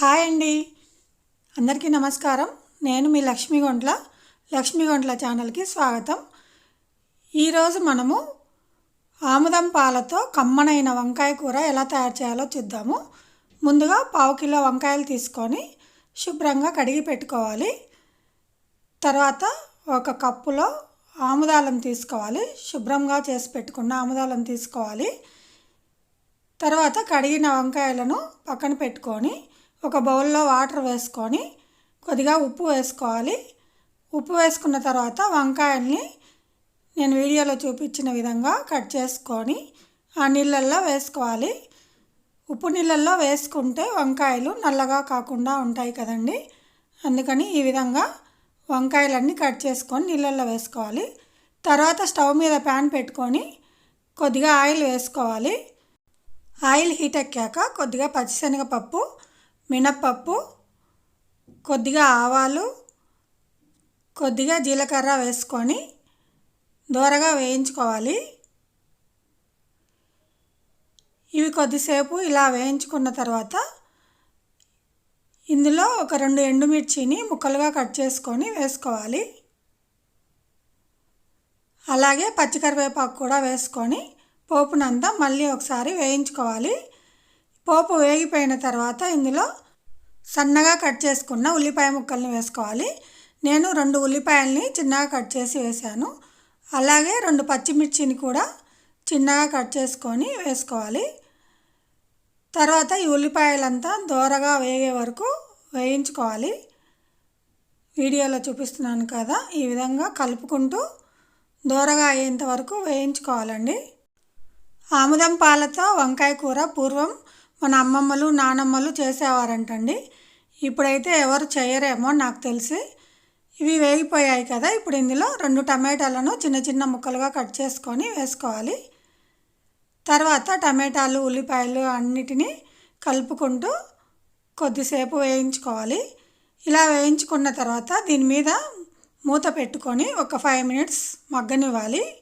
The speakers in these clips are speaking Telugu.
హాయ్ అండి. అందరికీ నమస్కారం. నేను మీ లక్ష్మీ గొంట్ల ఛానల్కి స్వాగతం. ఈరోజు మనము ఆముదం పాలతో కమ్మనైన వంకాయ కూర ఎలా తయారు చేయాలో చూద్దాము. ముందుగా పావు కిలో వంకాయలు తీసుకొని శుభ్రంగా కడిగి పెట్టుకోవాలి. తర్వాత ఒక కప్పులో ఆముదాలను తీసుకోవాలి. శుభ్రంగా చేసి పెట్టుకున్న ఆముదాలను తీసుకోవాలి. తర్వాత కడిగిన వంకాయలను పక్కన పెట్టుకొని ఒక బౌల్లో వాటర్ వేసుకొని కొద్దిగా ఉప్పు వేసుకోవాలి. ఉప్పు వేసుకున్న తర్వాత వంకాయల్ని నేను వీడియోలో చూపించిన విధంగా కట్ చేసుకొని ఆ నీళ్ళల్లో వేసుకోవాలి. ఉప్పు నీళ్ళల్లో వేసుకుంటే వంకాయలు నల్లగా కాకుండా ఉంటాయి కదండి. అందుకని ఈ విధంగా వంకాయలన్నీ కట్ చేసుకొని నీళ్ళల్లో వేసుకోవాలి. తర్వాత స్టవ్ మీద ప్యాన్ పెట్టుకొని కొద్దిగా ఆయిల్ వేసుకోవాలి. ఆయిల్ హీట్ ఎక్కాక కొద్దిగా పచ్చిశనగపప్పు మినప్పప్పు కొద్దిగా ఆవాలు కొద్దిగా జీలకర్ర వేసుకొని దూరగా వేయించుకోవాలి. ఇవి కొద్దిసేపు ఇలా వేయించుకున్న తర్వాత ఇందులో ఒక రెండు ఎండుమిర్చిని ముక్కలుగా కట్ చేసుకొని వేసుకోవాలి. అలాగే పచ్చికరివేపాకు కూడా వేసుకొని పోపునంతా మళ్ళీ ఒకసారి వేయించుకోవాలి. పోపు వేగిపోయిన తర్వాత ఇందులో సన్నగా కట్ చేసుకున్న ఉల్లిపాయ ముక్కల్ని వేసుకోవాలి. నేను రెండు ఉల్లిపాయల్ని చిన్నగా కట్ చేసి వేశాను. అలాగే రెండు పచ్చిమిర్చిని కూడా చిన్నగా కట్ చేసుకొని వేసుకోవాలి. తర్వాత ఈ ఉల్లిపాయలంతా దోరగా వేగే వరకు వేయించుకోవాలి. వీడియోలో చూపిస్తున్నాను కదా ఈ విధంగా కలుపుకుంటూ దోరగా అయ్యేంత వరకు వేయించుకోవాలండి. ఆముదం పాలతో వంకాయ కూర పూర్వం మన అమ్మమ్మలు నానమ్మలు చేసేవారంటండి. ఇప్పుడైతే ఎవరు చేయరేమో నాకు తెలిసి. ఇవి వేగిపోయాయి కదా ఇప్పుడు ఇందులో రెండు టమాటాలను చిన్న చిన్న ముక్కలుగా కట్ చేసుకొని వేసుకోవాలి. తర్వాత టమాటాలు ఉల్లిపాయలు అన్నిటినీ కలుపుకుంటూ కొద్దిసేపు వేయించుకోవాలి. ఇలా వేయించుకున్న తర్వాత దీని మీద మూత పెట్టుకొని ఒక ఫైవ్ మినిట్స్ మగ్గనివ్వాలి.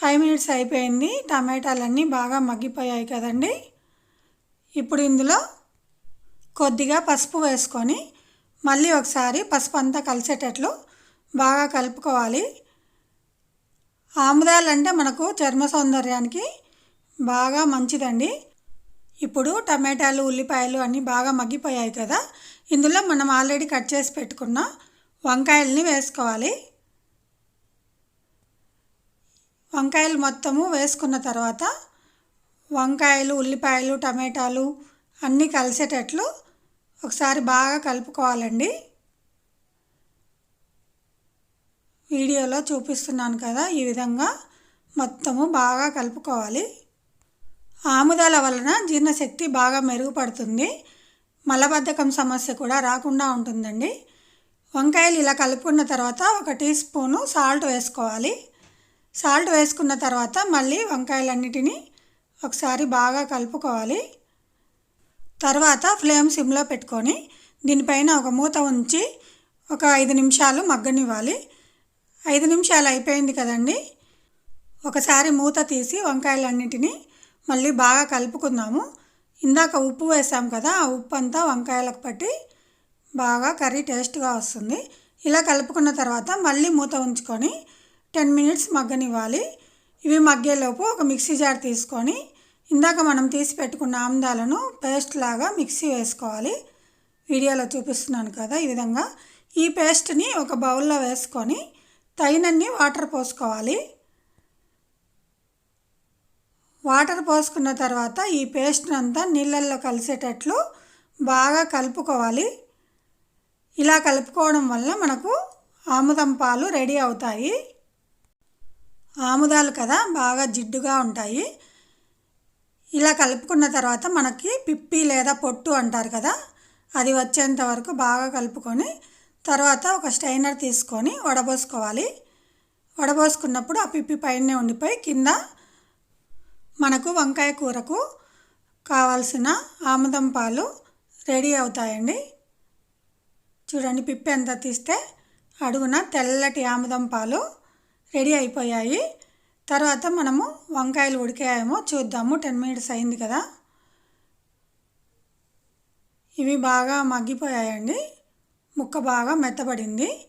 ఫైవ్ మినిట్స్ అయిపోయింది. టమాటాలన్నీ బాగా మగ్గిపోయాయి కదండి. ఇప్పుడు ఇందులో కొద్దిగా పసుపు వేసుకొని మళ్ళీ ఒకసారి పసుపు అంతా కలిసేటట్లు బాగా కలుపుకోవాలి. ఆముదాలు అంటే మనకు చర్మ సౌందర్యానికి బాగా మంచిదండి. ఇప్పుడు టమాటాలు ఉల్లిపాయలు అన్నీ బాగా మగ్గిపోయాయి కదా. ఇందులో మనం ఆల్రెడీ కట్ చేసి పెట్టుకున్న వంకాయల్ని వేసుకోవాలి. వంకాయలు మొత్తము వేసుకున్న తర్వాత వంకాయలు ఉల్లిపాయలు టమాటాలు అన్నీ కలిసేటట్లు ఒకసారి బాగా కలుపుకోవాలండి. వీడియోలో చూపిస్తున్నాను కదా ఈ విధంగా మొత్తము బాగా కలుపుకోవాలి. ఆముదాల వలన జీర్ణశక్తి బాగా మెరుగుపడుతుంది. మలబద్ధకం సమస్య కూడా రాకుండా ఉంటుందండి. వంకాయలు ఇలా కలుపుకున్న తర్వాత ఒక టీ స్పూను సాల్ట్ వేసుకోవాలి. సాల్ట్ వేసుకున్న తర్వాత మళ్ళీ వంకాయలన్నిటినీ ఒకసారి బాగా కలుపుకోవాలి. తర్వాత ఫ్లేమ్ సిమ్లో పెట్టుకొని దీనిపైన ఒక మూత ఉంచి ఒక ఐదు నిమిషాలు మగ్గనివ్వాలి. ఐదు నిమిషాలు అయిపోయింది కదండి. ఒకసారి మూత తీసి వంకాయలన్నిటినీ మళ్ళీ బాగా కలుపుకుందాము. ఇందాక ఉప్పు వేసాం కదా ఆ ఉప్పు అంతా వంకాయలకు పట్టి బాగా కర్రీ టేస్ట్గా వస్తుంది. ఇలా కలుపుకున్న తర్వాత మళ్ళీ మూత ఉంచుకొని టెన్ మినిట్స్ మగ్గనివ్వాలి. ఇవి మగ్గేలోపు ఒక మిక్సీ జార్ తీసుకొని ఇందాక మనం తీసి పెట్టుకున్న ఆమ్దాలను పేస్ట్ లాగా మిక్సీ వేసుకోవాలి. వీడియోలో చూపిస్తున్నాను కదా ఈ విధంగా. ఈ పేస్ట్ని ఒక బౌల్లో వేసుకొని తగినన్ని వాటర్ పోసుకోవాలి. వాటర్ పోసుకున్న తర్వాత ఈ పేస్ట్ని అంతా నీళ్ళల్లో కలిసేటట్లు బాగా కలుపుకోవాలి. ఇలా కలుపుకోవడం వల్ల మనకు ఆముదం పాలు రెడీ అవుతాయి. ఆముదాలు కదా బాగా జిడ్డుగా ఉంటాయి. ఇలా కలుపుకున్న తర్వాత మనకి పిప్పి లేదా పొట్టు అంటారు కదా అది వచ్చేంత వరకు బాగా కలుపుకొని తర్వాత ఒక స్టైనర్ తీసుకొని వడబోసుకోవాలి. వడబోసుకున్నప్పుడు ఆ పిప్పి పైనే ఉండిపోయి కింద మనకు వంకాయ కూరకు కావాల్సిన ఆముదం పాలు రెడీ అవుతాయండి. చూడండి పిప్పి ఎంత తీస్తే అడుగున తెల్లటి ఆముదం పాలు రెడీ అయిపోయాయి. తర్వాత మనము వంకాయలు ఉడికాయేమో చూద్దాము. టెన్ మినిట్స్ అయింది కదా. ఇవి బాగా మగ్గిపోయాయండి. ముక్క బాగా మెత్తబడింది.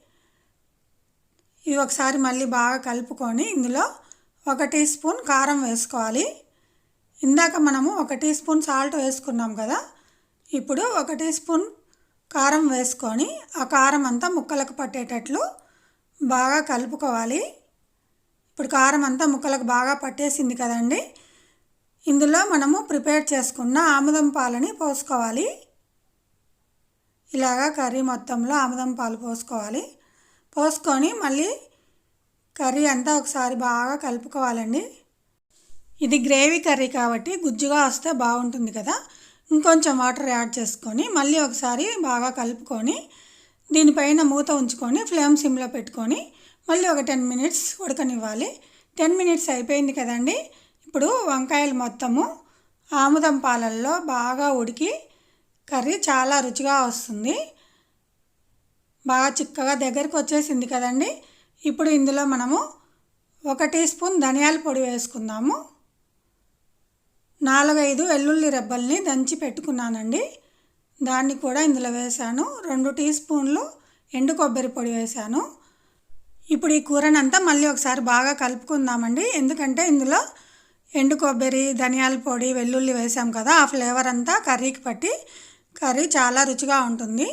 ఇవి ఒకసారి మళ్ళీ బాగా కలుపుకొని ఇందులో ఒక టీ స్పూన్ కారం వేసుకోవాలి. ఇందాక మనము ఒక టీ స్పూన్ సాల్ట్ వేసుకున్నాం కదా. ఇప్పుడు ఒక టీ స్పూన్ కారం వేసుకొని ఆ కారం అంతా ముక్కలకు పట్టేటట్లు బాగా కలుపుకోవాలి. ఇప్పుడు కారం అంతా ముక్కలకు బాగా పట్టేసింది కదండి. ఇందులో మనము ప్రిపేర్ చేసుకున్న ఆముదం పాలని పోసుకోవాలి. ఇలాగా కర్రీ మొత్తంలో ఆముదం పాలు పోసుకోవాలి. పోసుకొని మళ్ళీ కర్రీ అంతా ఒకసారి బాగా కలుపుకోవాలండి. ఇది గ్రేవీ కర్రీ కాబట్టి గుజ్జుగా వస్తే బాగుంటుంది కదా. ఇంకొంచెం వాటర్ యాడ్ చేసుకొని మళ్ళీ ఒకసారి బాగా కలుపుకొని దీనిపైన మూత ఉంచుకొని ఫ్లేమ్ సిమ్లో పెట్టుకొని మళ్ళీ ఒక టెన్ మినిట్స్ ఉడకనివ్వాలి. టెన్ మినిట్స్ అయిపోయింది కదండి. ఇప్పుడు వంకాయలు మొత్తము ఆముదం పాలల్లో బాగా ఉడికి కర్రీ చాలా రుచిగా వస్తుంది. బాగా చిక్కగా దగ్గరికి వచ్చేసింది కదండి. ఇప్పుడు ఇందులో మనము ఒక టీ స్పూన్ ధనియాల పొడి వేసుకుందాము. నాలుగైదు వెల్లుల్లి రెబ్బల్ని దంచి పెట్టుకున్నానండి. దాన్ని కూడా ఇందులో వేశాను. రెండు టీ స్పూన్లు ఎండు కొబ్బరి పొడి వేశాను. ఇప్పుడు ఈ కూరనంతా మళ్ళీ ఒకసారి బాగా కలుపుకుందామండి. ఎందుకంటే ఇందులో ఎండు కొబ్బరి ధనియాల పొడి వెల్లుల్లి వేసాం కదా ఆ ఫ్లేవర్ అంతా కర్రీకి పట్టి కర్రీ చాలా రుచిగా ఉంటుంది.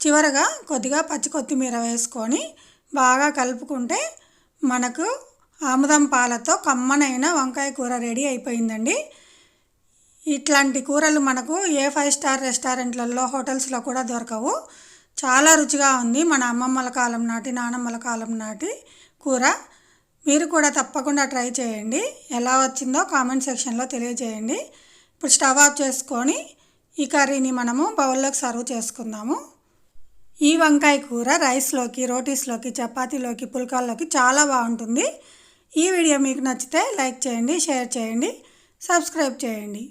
చివరగా కొద్దిగా పచ్చి కొత్తిమీర వేసుకొని బాగా కలుపుకుంటే మనకు ఆముదం పాలతో కమ్మనైన వంకాయ కూర రెడీ అయిపోయిందండి. ఇట్లాంటి కూరలు మనకు ఏ ఫైవ్ స్టార్ రెస్టారెంట్లలో హోటల్స్లో కూడా దొరకవు. చాలా రుచిగా ఉంది మన అమ్మమ్మల కాలం నాటి నానమ్మల కాలం నాటి కూర. మీరు కూడా తప్పకుండా ట్రై చేయండి. ఎలా వచ్చిందో కామెంట్ సెక్షన్లో తెలియజేయండి. ఇప్పుడు స్టవ్ ఆఫ్ చేసుకొని ఈ కర్రీని మనము బౌల్లోకి సర్వ్ చేసుకుందాము. ఈ వంకాయ కూర రైస్లోకి రోటీస్లోకి చపాతీలోకి పుల్కాల్లోకి చాలా బాగుంటుంది. ఈ వీడియో మీకు నచ్చితే లైక్ చేయండి షేర్ చేయండి సబ్స్క్రైబ్ చేయండి.